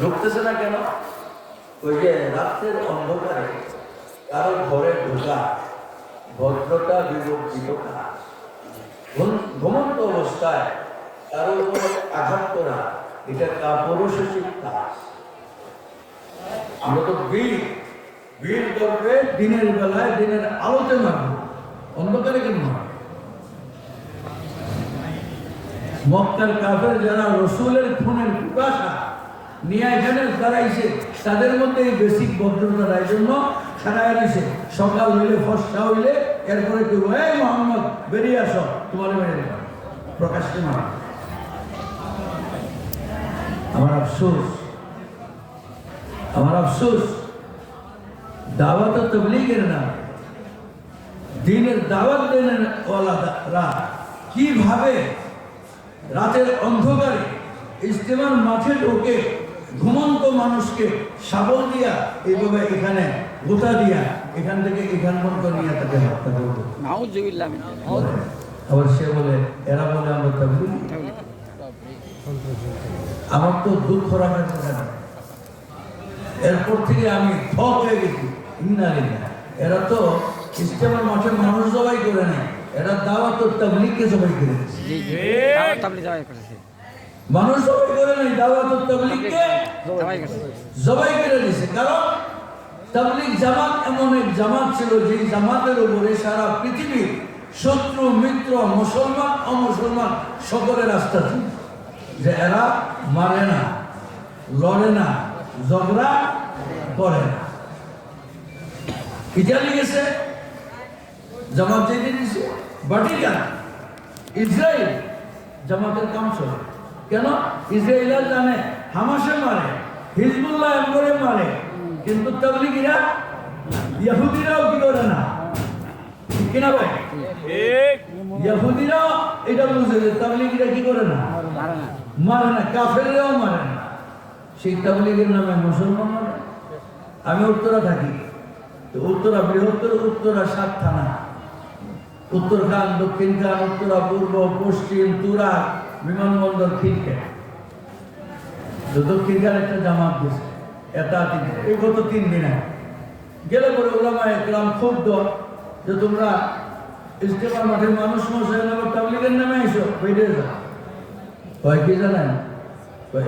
ঢুকতেছে না কেন? ওই যে রাত্রের অন্ধকারে কারও ঘরে ঢোকা, ভদ্রতা বিবর্জিত ঘুমন্ত অবস্থায় কারও উপর আঘাত করা, এটা কাপুরুষিক কাজ আমরা তো বীর বীর করবে দিনের বেলায় দিনের আলোতে মারব অন্ধকারে কেন মারব মক্কার কাফের যারা রসুলের খুনের পিপাসা নিয়ে এখানে তাদের মধ্যে এই বেসিক জন্য সকাল হইলে হইলে, এরপরে মোহাম্মদ, বেরিয়ে আসো। তোমার আমার আফসোস আমার আফসোস, দাওয়াত তবলিগের না দিনের দাওয়াত ওয়ালারা কীভাবে রাতের অন্ধকারে ইস্তেমার মাঠে ঢোকে ঘুমন্ত মানুষকে শাবল দিয়া এইভাবে এখানে গোটা দিয়া এখান থেকে এখান পর্যন্ত নিয়ে তাকে হত্যা করবে আবার সে বলে এরা বলে আমরা তাবলিগ। আমার তো দুঃখ রাখার কথা না। এরপর থেকে আমি থ হয়ে গেছি। ইন্নালিল্লাহ এরা তো ইস্তেমার মাঠে মানুষ জবাই করে নাই। এরা দাওয়াত তাবলিগকে জবাই করে দিয়েছে। মানুষ জবাই করে নাই দাওয়াত তাবলিগকে জবাই করে দিয়েছে কারণ তাবলিগ জামাত এমন এক জামাত ছিল যে জামাতের উপরে সারা পৃথিবীর শত্রু মিত্র মুসলমান অমুসলমান সকলের আস্থা ছিল। যে এরা মারে না লড়ে না ঝগড়া করে না। ইটালি গেছে জামাত যেতে দিছে বাটিকান ইসরায়েল জামাতের কাম চলে কেন? ইসরায়েলরা জানে হামাসে মারে হিজবুল্লাহ এম করে মারে কিন্তু তাবলিগিরা ইহুদিরাও কি করে না? কিনা ভাই? ইহুদিরাও এটা বুঝে যে তাবলিগিরা কি করে না? মারে না। কাফেররাও মারে না। সেই তাবলিগের নামে মুসলমান মারে। আমি উত্তরা থাকি। তো উত্তরা বৃহত্তর উত্তরা সাত থানা। উত্তর খান দক্ষিণ খান উত্তরা পূর্ব পশ্চিম তুরা বিমানবন্দর খিলকে দক্ষিণ খান একটা জামাত দিয়েছে এটা এই গত তিন দিনে। গেলে পরে ওলামা একরাম ক্ষুব্ধ। যে তোমরা ইস্তেমার মাঠে মানুষ মশাই নামে তাবলিগের নামে এসো বেরিয়ে যাও। কয় কি জানেন?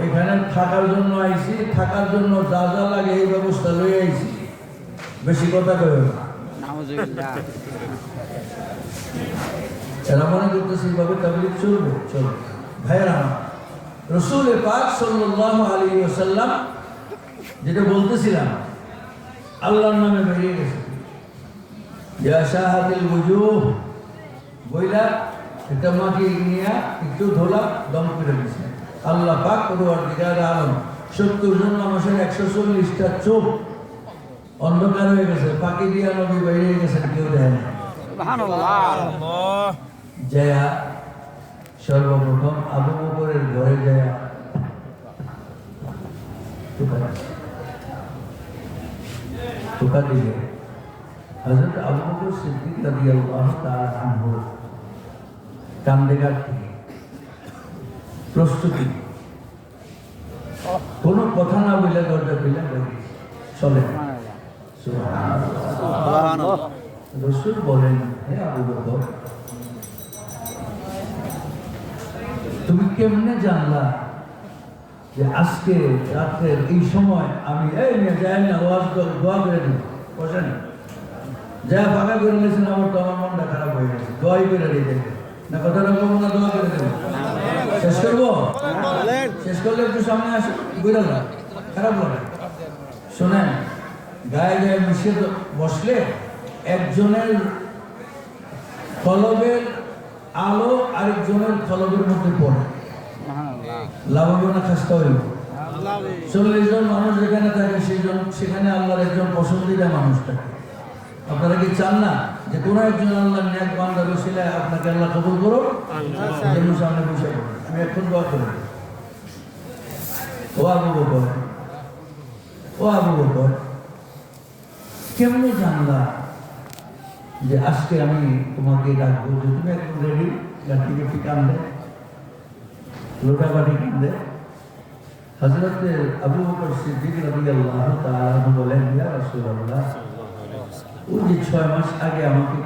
এখানে থাকার জন্য আইছি থাকার জন্য যা যা লাগে এই ব্যবস্থা লয়ে আইছি। বেশি কথা কয় এরা মনে করতেছে এইভাবে তাবলিগ চলবে? চলবে ভাইয়েরা রসুল পাক সাল্লাল্লাহু আলাইহি ওয়াসাল্লাম যেটা বলতেছিলাম আল্লাহর নামে বেরিয়ে গেছে। ইয়া শাহাদিল বইলা একটা মাকে নিয়ে একটু ধোলা দম করে দিছে আল্লাহ পাক পরওয়ারদিগার আলম সত্তর জন মানুষের একশো চল্লিশটা চোখ অন্ধকার হয়ে গেছে পাখি দিয়া নবী বাইরে গেছেন কেউ দেয় না জয়া সর্বপ্রথম আবু বকরের ঘরে জয়া টোকা টোকা দিলে। হযরত আবু বকর সিদ্দিক রাদিয়াল্লাহু তাআলা আনহু কান্দে কাটতে প্রস্তুতি। কোনো কথা না বলে দরজা বেরিয়ে চলে। রসুল বলেন হে আবু বকর তুমি কেমনে জানলা যে আজকে রাত্রের এই সময় আমি এই যাই না, ওয়াজ দোয়া করে বসেন যা ফাঁকা করে নিয়েছেন, আমার তো আমার মনটা খারাপ হয়ে গেছে। দোয়াই করে না, কথাটা বলব না, দোয়া করে দেবো। শেষ করব? শেষ করলে একটু সামনে আসে বুঝলাম না? খারাপ লাগে। শোনেন, গায়ে গায়ে মিশিয়ে বসলে একজনের কলবের আলো আরেকজনের কলবের মধ্যে পড়ে। লাভবান হইব চল্লিশ জন মানুষ যেখানে থাকে সেখানে আল্লাহর একজন মানুষ থাকে। আপনারা কি চান না যে একজন আল্লাহ আপনাকে আল্লাহ কবুল করো সামনে বসে আমি এখন দোয়া করি। ও আবু বকর, ও আবু বকর, কেমনে জানলা যে আজকে আমি তোমাকে ডাকবো যে তুমি একদম রেডি লাঠি গাঠি কান্দে। লোটা বাটি কান্দে। হজরতে আবু বকর সিদ্দিক রাদিয়াল্লাহু তাআলা আনহু বলেন ওই যে ছয় মাস আগে আমাকে